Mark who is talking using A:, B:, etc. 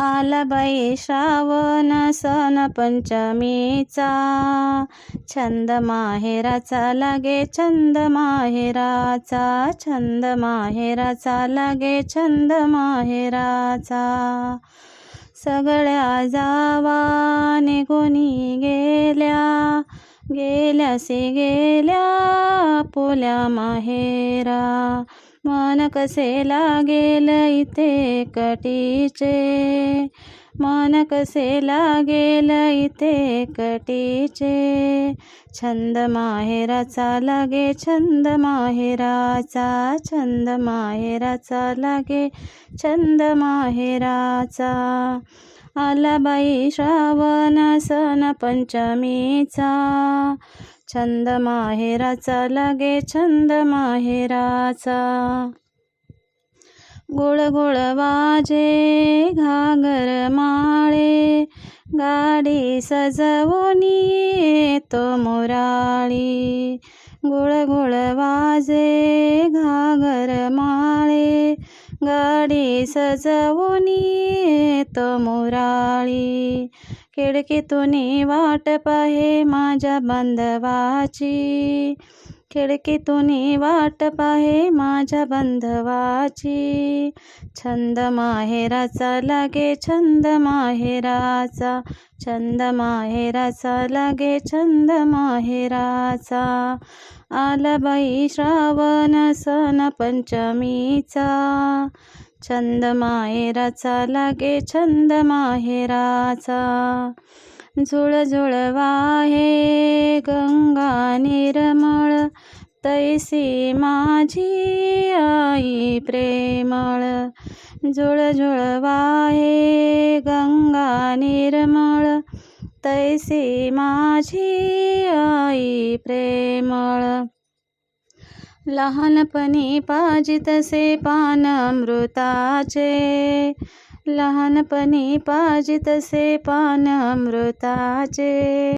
A: आला बाई श्रावण सण पंचमीचा. छंद माहेराचा लागे छंद माहेराचा. छंद माहेराचा लागे छंद माहेराचा. सगळ्या जावा निघुनी गेल्या. गेल्यासी गेल्या पोल्या माहेरा. मन कसे लागेल इथे कटीचे. मन कसे लागेल इथे कटीचे. छंद माहेराचा लागे छंद माहेराचा. छंद माहेराचा लागे छंद माहेराचा. आला बाई श्रावण सण पंचमीचा. छंद माहेराचा लगे छंद माहेराचा. गोळ गोळ वाजे घागर माळे. गाडी सजवणी येतो मुराळी. गोळ गोळ वाजे घा गाडी सजवून येतो मुराळी. खिडकीतून वाट पाहे माझ्या बांधवाची. खिडकीतून वाट पाहे माझ्या बंधवाची. छंद माहेराचा लागे छंद माहेराचा. छंद माहेराचा लागे छंद माहेराचा. आला बाई श्रावण सण पंचमीचा. छंद माहेराचा लागे छंद माहेराचा. झुळ झुळ वाहे गंगा निर्मळ तैसी माझी आई प्रेमळ झुळ वाहे गंगा निर्मळ. तैसी माझी आई प्रेमळ. लहानपणी पाजितसे पान अमृताचे. लहानपणी पाजितसे पान अमृताचे.